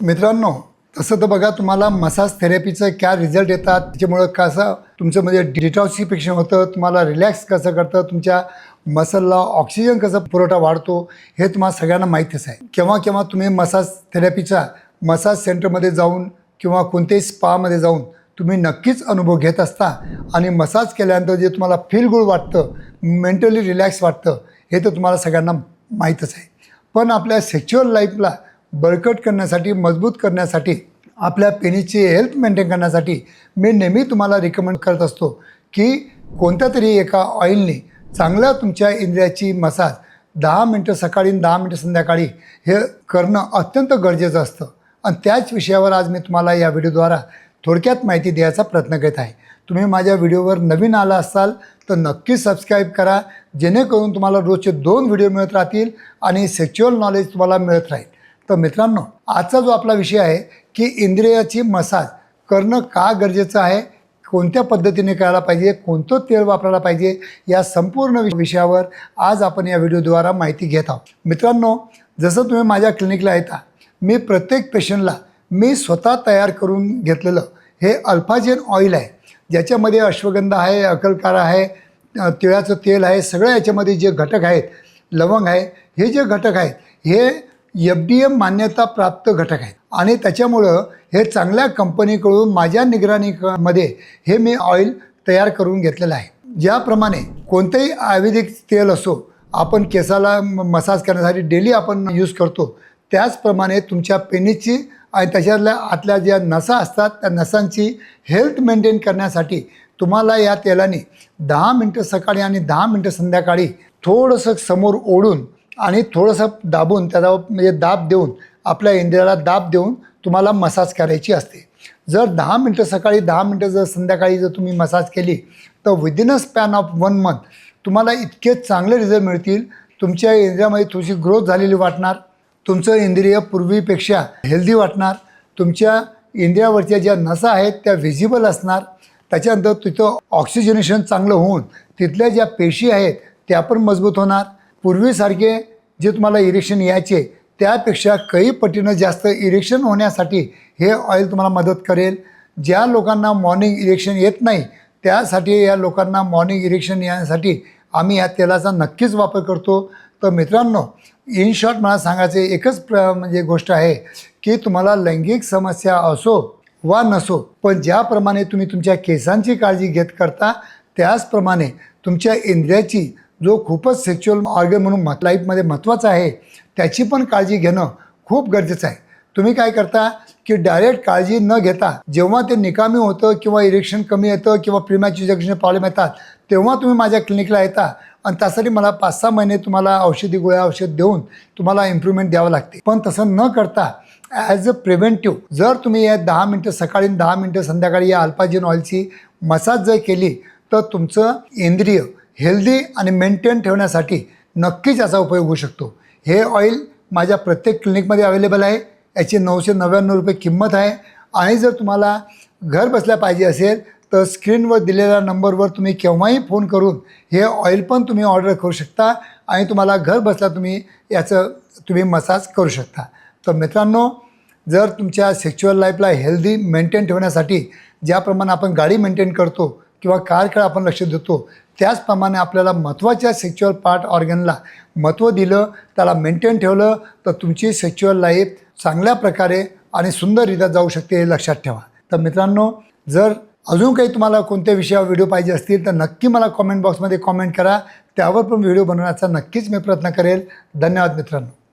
मित्रांनो तसं तर बघा तुम्हाला मसाज थेरपीचं काय रिझल्ट येतात? त्याच्यामुळं कसं तुमचं म्हणजे डिटॉक्सिफिकेशन होतं तुम्हाला रिलॅक्स कसं करतं तुमच्या मसलला ऑक्सिजन कसा पुरवठा वाढतो हे तुम्हाला सगळ्यांना माहीतच आहे. केव्हा केव्हा तुम्ही मसाज थेरपीचा मसाज सेंटरमध्ये जाऊन किंवा कोणत्याही स्पामध्ये जाऊन तुम्ही नक्कीच अनुभव घेत असता आणि मसाज केल्यानंतर जे तुम्हाला फील गुड वाटतं मेंटली रिलॅक्स वाटतं हे तर तुम्हाला सगळ्यांना माहीतच आहे. पण आपल्या सेक्च्युअल लाईफला बळकट करण्यासाठी मजबूत करण्यासाठी आपल्या पेनीची हेल्थ मेंटेन करण्यासाठी मी नेहमी तुम्हाला रिकमेंड करत असतो की कोणत्या तरी एका ऑइलने चांगल्या तुमच्या इंद्रियाची मसाज दहा मिनटं सकाळी दहा मिनटं संध्याकाळी हे करणं अत्यंत गरजेचं असतं. आणि त्याच विषयावर आज मी तुम्हाला या व्हिडिओद्वारा थोडक्यात माहिती द्यायचा प्रयत्न करत आहे. तुम्ही माझ्या व्हिडिओवर नवीन आला असाल तर नक्की सबस्क्राईब करा जेणेकरून तुम्हाला रोजचे दोन व्हिडिओ मिळत राहतील आणि सेक्च्युअल नॉलेज तुम्हाला मिळत राहील. तर मित्रांनो आजचा जो आपला विषय आहे की इंद्रियाची मसाज करणं का गरजेचं आहे कोणत्या पद्धतीने करायला पाहिजे कोणतं तेल वापरायला पाहिजे या संपूर्ण वि- विषयावर आज आपण या व्हिडिओद्वारा माहिती घेत आहोत. मित्रांनो जसं तुम्ही माझ्या क्लिनिकला येता मी प्रत्येक पेशंटला मी स्वतः तयार करून घेतलेलं हे अल्फाजेन ऑइल आहे. ज्याच्यामध्ये अश्वगंधा आहे अकलकारा आहे तिळाचं तेल आहे सगळ्या याच्यामध्ये जे घटक आहेत लवंग आहे हे जे घटक आहेत हे एफ डी एम मान्यता प्राप्त घटक आहेत. आणि त्याच्यामुळं हे चांगल्या कंपनीकडून माझ्या निगराणीमध्ये हे मी ऑइल तयार करून घेतलेलं आहे. ज्याप्रमाणे कोणतंही आयुर्वेदिक तेल असो आपण केसाला म- मसाज करण्यासाठी डेली आपण यूज करतो त्याचप्रमाणे तुमच्या पेनीची आणि त्याच्यातल्या आतल्या ज्या नसा असतात त्या नसांची हेल्थ मेंटेन करण्यासाठी तुम्हाला या तेलाने दहा मिनटं सकाळी आणि दहा मिनटं संध्याकाळी थोडंसं समोर ओढून आणि थोडंसं दाबून त्याचा म्हणजे दाब देऊन आपल्या इंद्रियाला दाब देऊन तुम्हाला मसाज करायची असते. जर दहा मिनटं सकाळी दहा मिनटं जर संध्याकाळी जर तुम्ही मसाज केली तर within a span of one month तुम्हाला इतके चांगले रिझल्ट मिळतील. तुमच्या इंद्रियामध्ये थोडीशी ग्रोथ झालेली वाटणार. तुमचं इंद्रिय पूर्वीपेक्षा हेल्दी वाटणार. तुमच्या इंद्रियावरच्या ज्या नसा आहेत त्या व्हिजिबल असणार. त्याच्यानंतर तिथं ऑक्सिजनेशन चांगलं होऊन तिथल्या ज्या पेशी आहेत त्या पण मजबूत होणार. पूर्वीसारखे जे तुम्हाला इरेक्शन यायचे त्यापेक्षा काही पटीनं जास्त इरेक्शन होण्यासाठी हे ऑइल तुम्हाला मदत करेल. ज्या लोकांना मॉर्निंग इरेक्शन येत नाही त्यासाठी या लोकांना मॉर्निंग इरेक्शन येण्यासाठी आम्ही या तेलाचा नक्कीच वापर करतो. तर मित्रांनो इन शॉर्ट मला सांगायचे एकच प्र म्हणजे गोष्ट आहे की तुम्हाला लैंगिक समस्या असो वा नसो पण ज्याप्रमाणे तुम्ही तुमच्या केसांची काळजी घेत करता त्याचप्रमाणे तुमच्या इंद्रियाची जो खूपच सेक्च्युअल ऑर्गन म्हणून म लाईफमध्ये महत्त्वाचा आहे त्याची पण काळजी घेणं खूप गरजेचं आहे. तुम्ही काय करता की डायरेक्ट काळजी न घेता जेव्हा ते निकामी होतं किंवा इरेक्शन कमी येतं किंवा प्रिमॅच्युजक्शन प्रॉब्लेम येतात तेव्हा तुम्ही माझ्या क्लिनिकला येता आणि त्यासाठी मला पाच सहा महिने तुम्हाला औषधी गोळ्या औषध देऊन तुम्हाला इम्प्रूव्हमेंट द्यावं लागते. पण तसं न करता ॲज अ प्रिव्हेंटिव्ह जर तुम्ही या दहा मिनटं सकाळी दहा मिनटं संध्याकाळी या अल्पाजिन ऑइलची मसाज जर केली तर तुमचं इंद्रिय हेल्दी आणि मेंटेन ठेवण्यासाठी नक्कीच याचा उपयोग होऊ शकतो. हे ऑइल माझ्या प्रत्येक क्लिनिकमध्ये अवेलेबल आहे. याची नऊशे नव्याण्णव रुपये किंमत आहे. आणि जर तुम्हाला घर बसल्या पाहिजे असेल तर स्क्रीनवर दिलेल्या नंबरवर तुम्ही केव्हाही फोन करून हे ऑइल पण तुम्ही ऑर्डर करू शकता आणि तुम्हाला घर बसल्या तुम्ही याचं तुम्ही मसाज करू शकता. तर मित्रांनो जर तुमच्या सेक्च्युअल लाईफला हेल्दी मेंटेन ठेवण्यासाठी ज्याप्रमाणे आपण गाडी मेंटेन करतो किंवा कारकडे आपण लक्ष देतो त्याचप्रमाणे आपल्याला महत्त्वाच्या सेक्च्युअल पार्ट ऑर्गनला महत्त्व दिलं त्याला मेंटेन ठेवलं तर तुमची सेक्च्युअल लाईफ चांगल्या प्रकारे आणि सुंदररित्या जाऊ शकते हे लक्षात ठेवा. तर मित्रांनो जर अजून काही तुम्हाला कोणत्या विषयावर व्हिडिओ पाहिजे असतील तर नक्की मला कॉमेंट बॉक्समध्ये कॉमेंट करा. त्यावर पण व्हिडिओ बनवण्याचा नक्कीच मी प्रयत्न करेल. धन्यवाद मित्रांनो.